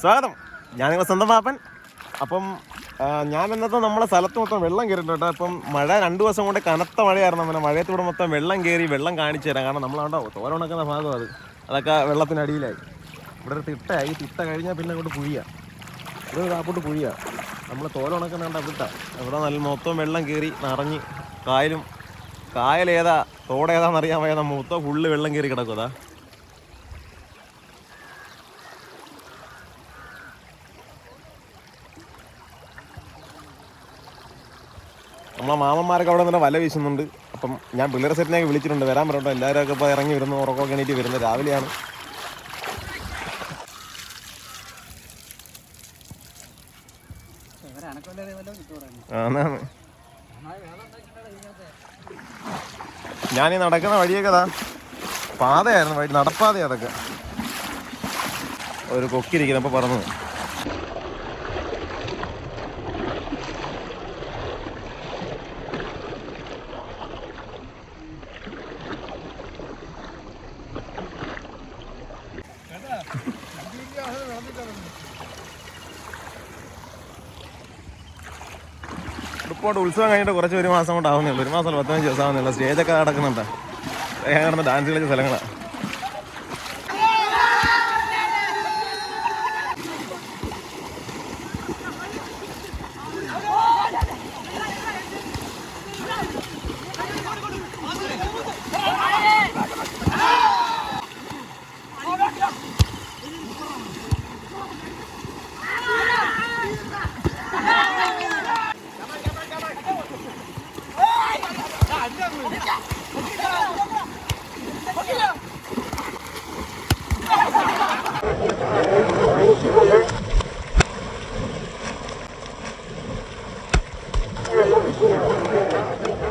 സ്വാഗതം. ഞാൻ നിങ്ങളുടെ സ്വന്തം പാപ്പൻ അപ്പം ഞാൻ ഇന്നത്തെ നമ്മളെ സ്ഥലത്ത് മൊത്തം വെള്ളം കയറിയിട്ടുണ്ട് കേട്ടോ. അപ്പം മഴ രണ്ട് ദിവസം കൊണ്ട് കനത്ത മഴയായിരുന്നു. അങ്ങനെ മഴയത്തൂടെ മൊത്തം വെള്ളം കയറി വെള്ളം കാണിച്ചു തരാം. കാരണം നമ്മളവിടെ തോരണക്കുന്ന ഭാഗം അത്. അതൊക്കെ വെള്ളത്തിനടിയിലായി ഇവിടെ ഒരു തിട്ടയായി. തിട്ട കഴിഞ്ഞാൽ പിന്നെ അങ്ങോട്ട് കുഴിയാ ഇവിടെ ഒരു കാപ്പോട്ട് കുഴിയാ നമ്മൾ തോലുണക്കുന്ന കണ്ട വിട്ട ഇവിടെ നല്ല മൊത്തം വെള്ളം കയറി നിറഞ്ഞ് കായലും. കായലേതാ അറിയാൻ വയ്യ മൊത്തം ഫുള്ള് വെള്ളം കയറി കിടക്കും നമ്മളെ മാമന്മാരൊക്കെ അവിടെ നിന്ന് വല വീശുന്നുണ്ട്. അപ്പം ഞാൻ പിള്ളേരെ സെറ്റിനൊക്കെ വിളിച്ചിട്ടുണ്ട്. വരാൻ പറഞ്ഞോ എല്ലാവരും ഒക്കെ ഇപ്പോൾ ഇറങ്ങി വരുന്നു. ഉറക്കമൊക്കെ എണീറ്റ് വരുന്നത് രാവിലെയാണ്. ഞാൻ ഈ നടക്കുന്ന വഴിയൊക്കെ അതാ പാതയായിരുന്നു. വഴി നടപ്പാത അതൊക്കെ. ഒരു കൊക്കിരിക്കുന്നപ്പോൾ പറഞ്ഞു ഉടുപ്പോട്ട് ഉത്സവം കഴിഞ്ഞിട്ട് കുറച്ച് ഒരു മാസം കൊണ്ട് ആവുന്നേ ഉള്ളൂ. ഒരു മാസം അല്ല, പതിനഞ്ച് ദിവസം ആവുന്നില്ല സ്റ്റേജൊക്കെ നടക്കുന്നുണ്ട്. കിടന്ന് ഡാൻസ് കളിച്ച സ്ഥലങ്ങളാണ്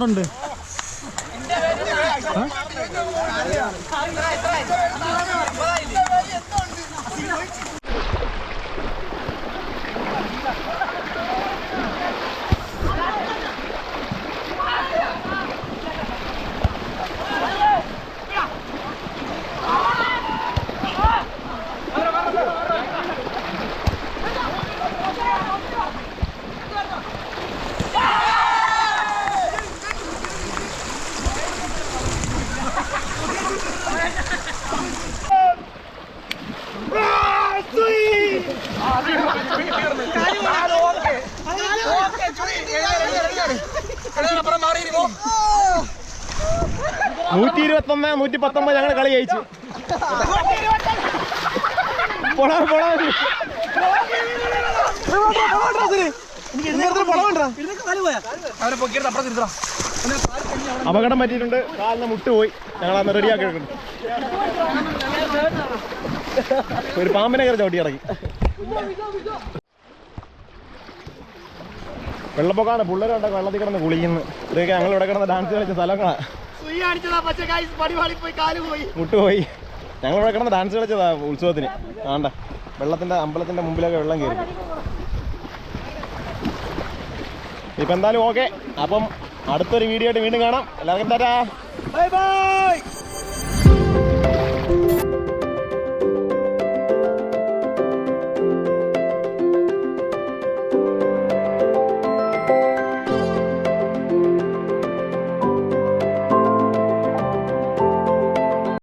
എത്ര ഉണ്ട് നൂറ്റി ഇരുപത്തി ഒന്ന് നൂറ്റി പത്തൊമ്പത് ഞങ്ങൾ കളി ജയിച്ചു അപകടം പറ്റിയിട്ടുണ്ട്. കാലിന് മുട്ട് പോയി ഞങ്ങൾ അന്ന് റെഡിയാക്കി എടുക്കുന്നു. ഒരു പാമ്പിനെ കയറി ചവിട്ടി ഇറങ്ങി വെള്ളപ്പൊക്കാണ്. പിള്ളേരുണ്ടൊക്കെ വെള്ളത്തിൽ കിടന്ന് കുളിക്കുന്നു. ഇതൊക്കെ ഞങ്ങൾ ഇവിടെ കിടന്ന് ഡാൻസ് കളിച്ച സ്ഥലങ്ങളാണ് മുട്ടുപോയി. ഞങ്ങൾ ഇവിടെ കിടന്ന് ഡാൻസ് കളിച്ചതാ ഉത്സവത്തിന്. ആണ്ട വെള്ളത്തിന്റെ അമ്പലത്തിന്റെ മുമ്പിലൊക്കെ വെള്ളം കയറി. ഇപ്പൊ എന്തായാലും ഓക്കെ അപ്പം അടുത്തൊരു വീഡിയോ ആയിട്ട് വീണ്ടും കാണാം. എല്ലാവർക്കും ടാറ്റാ. Bye bye